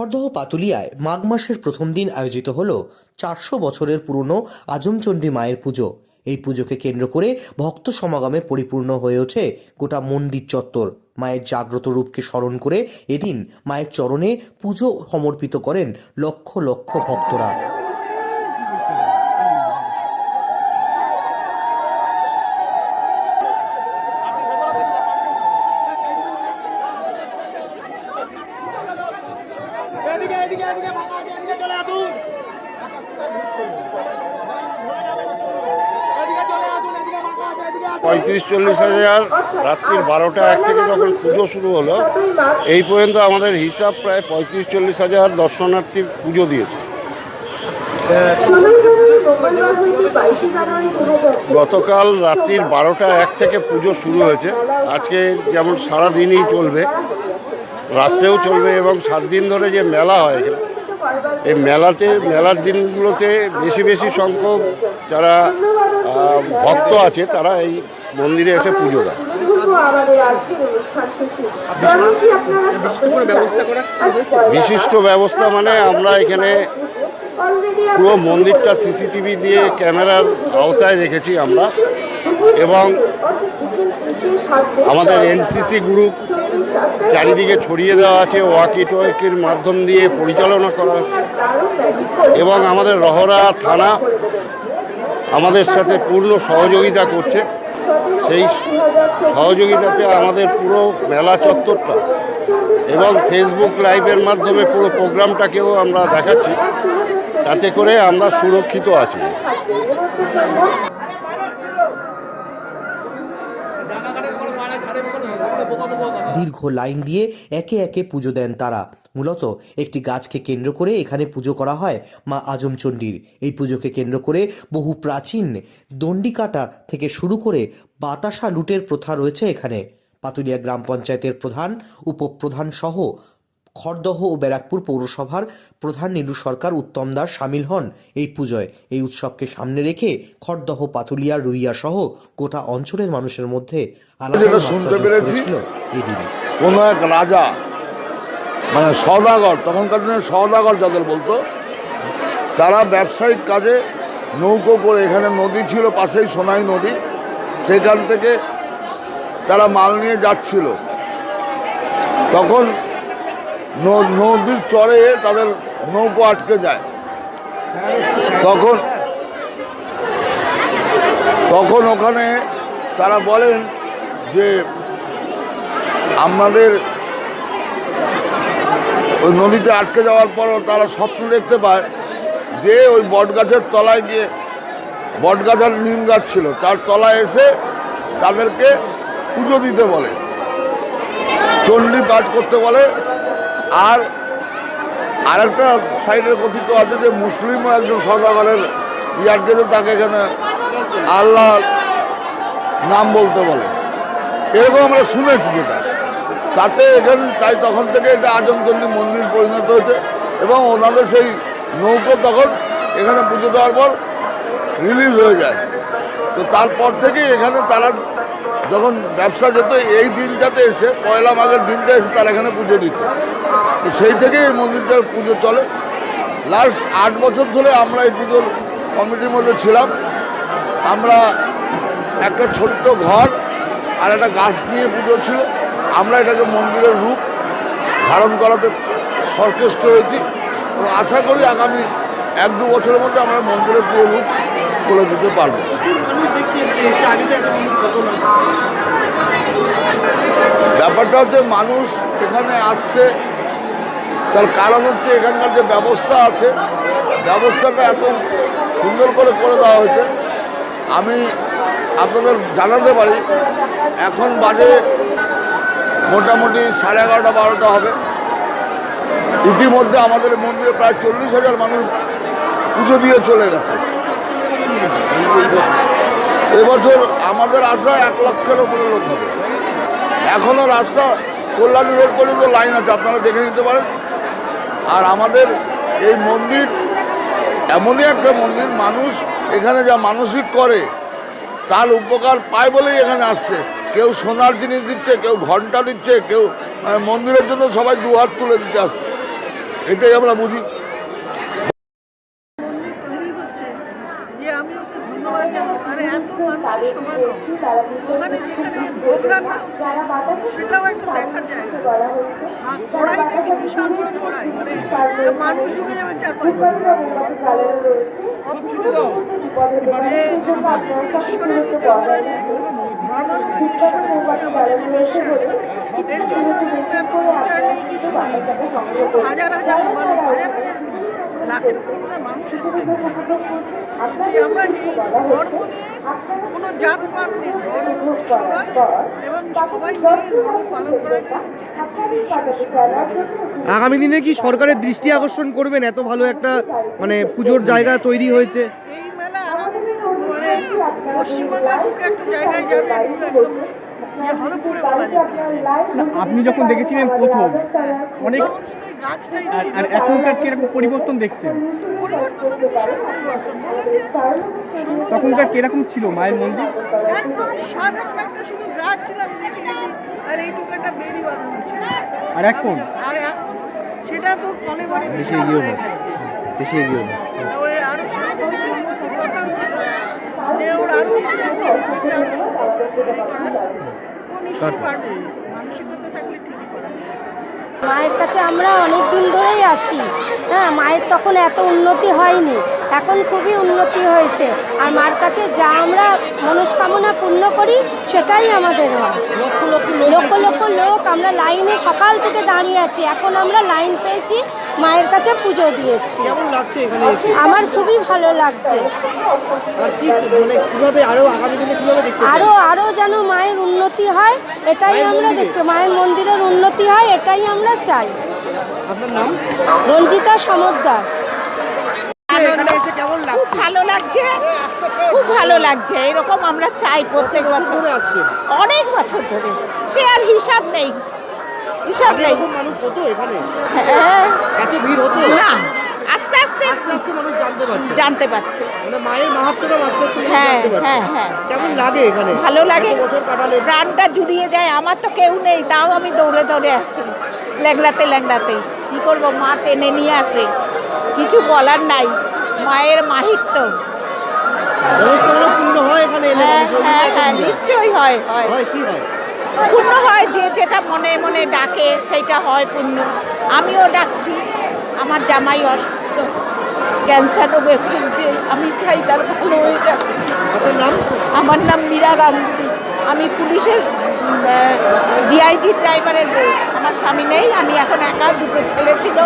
খড়দহ পাতুলিয়ায় মাঘ মাসের প্রথম দিন আয়োজিত হল চারশো বছরের পুরনো আজমচণ্ডী মায়ের পুজো। এই পুজোকে কেন্দ্র করে ভক্ত সমাগমে পরিপূর্ণ হয়ে ওঠে গোটা মন্দির চত্বর। মায়ের জাগ্রত রূপকে স্মরণ করে এদিন মায়ের চরণে পুজো সমর্পিত করেন লক্ষ লক্ষ ভক্তরা। পঁয়ত্রিশ, চল্লিশ হাজার, রাত্রির বারোটা এক থেকে যখন পুজো শুরু হলো, এই পর্যন্ত আমাদের হিসাব প্রায় পঁয়ত্রিশ, চল্লিশ হাজার দর্শনার্থী পুজো দিয়েছে। গতকাল রাত্রির বারোটা এক থেকে পুজো শুরু হয়েছে। আজকে যেমন সারা দিনই চলবে, রাত্রেও চলবে এবং সাত দিন ধরে যে মেলা হয় এখানে এই মেলাতে, মেলার দিনগুলোতে বেশি বেশি সংখ্যক যারা ভক্ত আছে, তারা এই মন্দিরে এসে পুজো দেয়। বিশিষ্ট ব্যবস্থা মানে আমরা এখানে পুরো মন্দিরটা সিসিটিভি দিয়ে ক্যামেরার আওতায় রেখেছি আমরা। এবং আমাদের এনসিসি গ্রুপ চারিদিকে ছড়িয়ে দেওয়া আছে ওয়াকি টোয়াকির মাধ্যম দিয়ে পরিচালনা করা হচ্ছে। এবং আমাদের রহরা থানা আমাদের সাথে পূর্ণ সহযোগিতা করছে। সেই সহযোগিতাতে আমাদের পুরো মেলা চত্বরটা এবং ফেসবুক লাইভের মাধ্যমে পুরো প্রোগ্রামটাকেও আমরা দেখাচ্ছি। তাতে করে আমরা সুরক্ষিত আছি। দীর্ঘ লাইন দিয়ে একে একে পুজো দেন তারা। মূলত একটি গাছকে কেন্দ্র করে এখানে পুজো করা হয় মা আজমচণ্ডীর। এই পুজোকে কেন্দ্র করে বহু প্রাচীন দণ্ডিকাটা থেকে শুরু করে বাতাসা লুটের প্রথা রয়েছে এখানে। পাতুলিয়া গ্রাম পঞ্চায়েতের প্রধান, উপপ্রধান সহ খড়দহ ও ব্যারাকপুর পৌরসভার প্রধান নীলু সরকার উত্তম দাস সামিল হন এই পুজোয়। এই উৎসবকে সামনে রেখে খড়দহ পাতুলিয়া রুইয়া সহ গোটা অঞ্চলের মানুষের মধ্যে শুনতে পেরেছি, কোনো এক রাজা মানে সওদাগর তখনকার দিনে সওদাগর যাদের বলতো তারা ব্যবসায়িক কাজে নৌকো করে এখানে নদী ছিল পাশেই সোনাই নদী সেখান থেকে তারা মাল নিয়ে যাচ্ছিল। তখন নদীর চরে তাদের নৌকো আটকে যায়। তখন তখন ওখানে তারা বলেন যে আমাদের ওই নদীতে আটকে যাওয়ার পরও তারা স্বপ্ন দেখতে পায় যে ওই বটগাছের তলায় গিয়ে বটগাছ আর নিম গাছ ছিল। তার তলায় এসে তাদেরকে পুজো দিতে বলে। চণ্ডী পাঠ করতে বলে আর আরেকটা সাইডের কথিত আছে যে মুসলিমও একজন সদাগরের ইয়ার গেছে তাকে এখানে আল্লাহ নাম বলতে বলে। এরকম আমরা শুনেছি যেটা। তাতে এখানে, তাই তখন থেকে এটা আজমচন্ডী মন্দির পরিণত হয়েছে এবং ওনাদের সেই নৌকো তখন এখানে পুজো দেওয়ার পর রিলিজ হয়ে যায়। তো তারপর থেকে এখানে তারা যখন ব্যবসা যেত, এই দিনটাতে এসে, পয়লা মাঘের দিনটা এসে তারা এখানে পুজো দিত। তো সেই থেকে এই মন্দিরটার পুজো চলে। লাস্ট আট বছর ধরে আমরা এই পুজোর কমিটির মধ্যে ছিলাম। আমরা একটা ছোট্ট ঘর আর একটা গাছ নিয়ে পুজো ছিল। আমরা এটাকে মন্দিরের রূপ ধারণ করাতে সচেষ্ট হয়েছি। এবং আশা করি আগামী এক দু বছরের মধ্যে আমরা মন্দিরের পুরো রূপ করে দিতে পারব। ব্যাপারটা হচ্ছে মানুষ এখানে আসছে, তার কারণ হচ্ছে এখানকার যে ব্যবস্থা আছে, ব্যবস্থাটা এত সুন্দর করে করে দেওয়া হয়েছে। আমি আপনাদের জানাতে পারি, এখন বাজে মোটামুটি সাড়ে এগারোটা, বারোটা হবে। ইতিমধ্যে আমাদের মন্দিরে প্রায় চল্লিশ হাজার মানুষ পুজো দিয়ে চলে গেছে। এবছর আমাদের আশা এক লক্ষের উপরে লোক হবে। এখনও রাস্তা কল্যাণী রোড পর্যন্ত লাইন আছে, আপনারা দেখে নিতে পারেন। আর আমাদের এই মন্দির এমনই একটা মন্দির, মানুষ এখানে যা মানসিক করে, তার উপকার পায় বলেই এখানে আসছে। কেউ সোনার জিনিস দিচ্ছে, কেউ ঘণ্টা দিচ্ছে, কেউ মানে মন্দিরের জন্য সবাই দু হাত তুলে দিতে আসছে। এটাই আমরা বুঝি তৈরি হচ্ছে যে আমি ওকে ধন্যবাদ জানাব আরে এত মানুষের সমাগম ওখানে হচ্ছে সেটাও একটু দেখার জায়গা আর কড়াইটা কি বিশাল বড় কড়াই মানে মানুষ ঢুকে যাবে চার পাঁচ অদ্ভুত যে আমাদের যে ঈশ্বরের প্রতি আমরা যে ধর্মাত্মক ঈশ্বরের প্রতি আমাদের যে বিশ্বাস এর জন্য বিচার নেই কিছু নেই। হাজার হাজার মানুষ হাজার হাজার লাখের উপরে মানুষ এসছে। আমরা এই ধর্ম নিয়ে কোনো জাতপাত নেই ধর্ম হচ্ছে সবার এবং সবাই ধর্ম পালন করাই আগামী দিনে কি সরকারের দৃষ্টি আকর্ষণ করবেন? এত ভালো একটা মানে পুজোর জায়গা তৈরি হয়েছে। এই মেলা মানে পশ্চিমবাংলার একটা জায়গায় যাবে একদম করে বলা আপনি যখন দেখেছিলেন প্রথম অনেক গাছটাই আর ছিল আর এখনকার কীরকম পরিবর্তন দেখছেন মানে তখনকার কীরকম ছিল মায়ের মন্দির একদম সাধারণ একটা শুধু গাছ ছিল আমি দেখে গেছি আর এইটুকু একটা বেরি বানানো ছিল আর এখন? আর এখন সেটা তো কলে বলে বেশি এগিয়ে হবে। বেশি এগিয়ে হবে ওই আরও কথা হচ্ছিল ওর আরও ইচ্ছা ছিল মায়ের কাছে আমরা অনেক দিন ধরেই আসি। হ্যাঁ মায়ের তখন এত উন্নতি হয়নি। এখন খুবই উন্নতি হয়েছে। আর মার কাছে যা আমরা মনস্কামনা পূর্ণ করি সেটাই আমাদের হয়। লক্ষ লক্ষ লোক লক্ষ লক্ষ লোক আমরা লাইনে সকাল থেকে দাঁড়িয়ে আছি। এখন আমরা লাইন পেয়েছি মায়ের কাছে পুজো দিয়েছি। কেমন লাগছে এখানে এসে? আমার খুবই ভালো লাগছে। আর কি মানে কীভাবে আরও আগামী দিনে কীভাবে দেখতে চান? আরও আরও যেন মায়ের উন্নতি হয় এটাই আমরা? দেখছি। মায়ের মন্দিরের উন্নতি হয় এটাই আমরা চাই। আপনার নাম? রঞ্জিতা সমদ্দার। লাগছে? ভালো লাগছে। খুব ভালো লাগছে। এরকম আমরা চাই প্রত্যেক বছর। অনেক বছর ধরে। সে আর হিসাব নেই। হিসাব নেই। এরকম মানুষ হতো এখানে? হ্যাঁ, এত ভিড় হতো? না আস্তে আস্তে আস্তে আস্তে মানুষ জানতে পারছে। জানতে পারছে। মানে মায়ের মাহাত্মটা আস্তে আস্তে হ্যাঁ হ্যাঁ হ্যাঁ। কেমন লাগে এখানে? ভালো লাগে। প্রাণটা জুড়িয়ে যায় আমার তো কেউ নেই তাও আমি দৌড়ে দৌড়ে আসি ল্যাংড়াতে ল্যাংড়াতে। কি করব? মা টেনে নিয়ে আসে। কিছু বলার নাই মায়ের মাহিত্য। হয় হ্যাঁ হ্যাঁ নিশ্চয়ই হয় হয়? পূর্ণ হয় যে যেটা মনে মনে ডাকে সেইটা হয় পূর্ণ। আমিও ডাকছি। আমার জামাই অসুস্থ ক্যান্সার রোগে ভুগছে আমি চাই তার ভালো হয়ে যাক। নাম? আমার নাম মীরা গাঙ্গুলি। আমি পুলিশের ডিআইজি ড্রাইভারের বউ। আমার স্বামী নেই আমি এখন একা দুটো ছেলে ছিল।